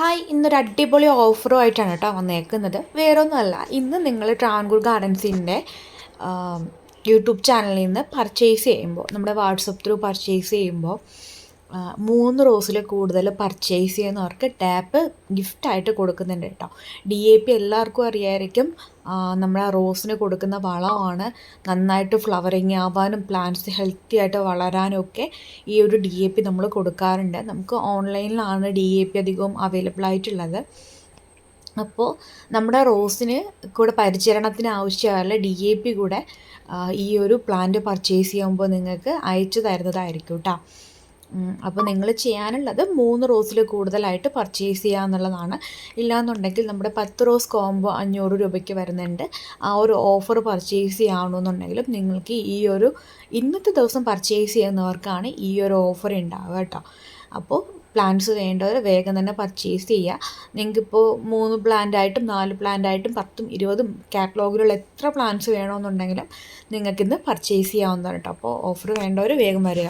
Hi ഇന്നൊരു അടിപൊളി ഓഫറും ആയിട്ടാണ് കേട്ടോ വന്നേക്കുന്നത്. വേറൊന്നുമല്ല ഇന്ന് നിങ്ങൾ ട്രാവൻകൂർ ഗാർഡൻസിന്റെ യൂട്യൂബ് ചാനലിൽ നിന്ന് പർച്ചേസ് ചെയ്യുമ്പോൾ നമ്മുടെ വാട്സപ്പ് ത്രൂ പർച്ചേസ് ചെയ്യുമ്പോൾ മൂന്ന് റോസിൽ കൂടുതൽ പർച്ചേസ് ചെയ്യുന്നവർക്ക് ടാപ്പ് ഗിഫ്റ്റായിട്ട് കൊടുക്കുന്നുണ്ട് കേട്ടോ. ഡി എ പി എല്ലാവർക്കും അറിയായിരിക്കും. നമ്മുടെ റോസിന് കൊടുക്കുന്ന വളമാണ് നന്നായിട്ട് ഫ്ലവറിങ് ആവാനും പ്ലാന്റ്സ് ഹെൽത്തി ആയിട്ട് വളരാനും ഒക്കെ ഈ ഒരു ഡി എ പി നമ്മൾ കൊടുക്കാറുണ്ട്. നമുക്ക് ഓൺലൈനിലാണ് ഡി എ പി അധികവും അവൈലബിൾ ആയിട്ടുള്ളത്. അപ്പോൾ നമ്മുടെ റോസിന് കൂടെ പരിചരണത്തിന് ആവശ്യമായ ഡി എ പി കൂടെ ഈ ഒരു പ്ലാന്റ് പർച്ചേസ് ചെയ്യുമ്പോൾ നിങ്ങൾക്ക് അയച്ചു തരുന്നതായിരിക്കും കേട്ടോ. അപ്പോൾ നിങ്ങൾ ചെയ്യാനുള്ളത് മൂന്ന് റോസിൽ കൂടുതലായിട്ട് പർച്ചേസ് ചെയ്യുക എന്നുള്ളതാണ്. ഇല്ലാന്നുണ്ടെങ്കിൽ നമ്മുടെ പത്ത് റോസ് കോംബോ അഞ്ഞൂറ് രൂപയ്ക്ക് വരുന്നുണ്ട്. ആ ഒരു ഓഫർ പർച്ചേസ് ചെയ്യാവണമെന്നുണ്ടെങ്കിലും നിങ്ങൾക്ക് ഈ ഒരു ഇന്നത്തെ ദിവസം പർച്ചേസ് ചെയ്യുന്നവർക്കാണ് ഈ ഒരു ഓഫർ ഉണ്ടാവുക കേട്ടോ. അപ്പോൾ പ്ലാന്റ്സ് വേണ്ടവർ വേഗം തന്നെ പർച്ചേസ് ചെയ്യുക നിങ്ങൾക്കിപ്പോൾ മൂന്ന് പ്ലാന്റായിട്ടും നാല് പ്ലാന്റായിട്ടും പത്തും ഇരുപതും കാറ്റലോഗിലുള്ള എത്ര പ്ലാന്റ്സ് വേണമെന്നുണ്ടെങ്കിലും നിങ്ങൾക്കിന്ന് പർച്ചേസ് ചെയ്യാവുന്നതാണ് കേട്ടോ. അപ്പോൾ ഓഫർ വേണ്ടവർ വേഗം വരിക.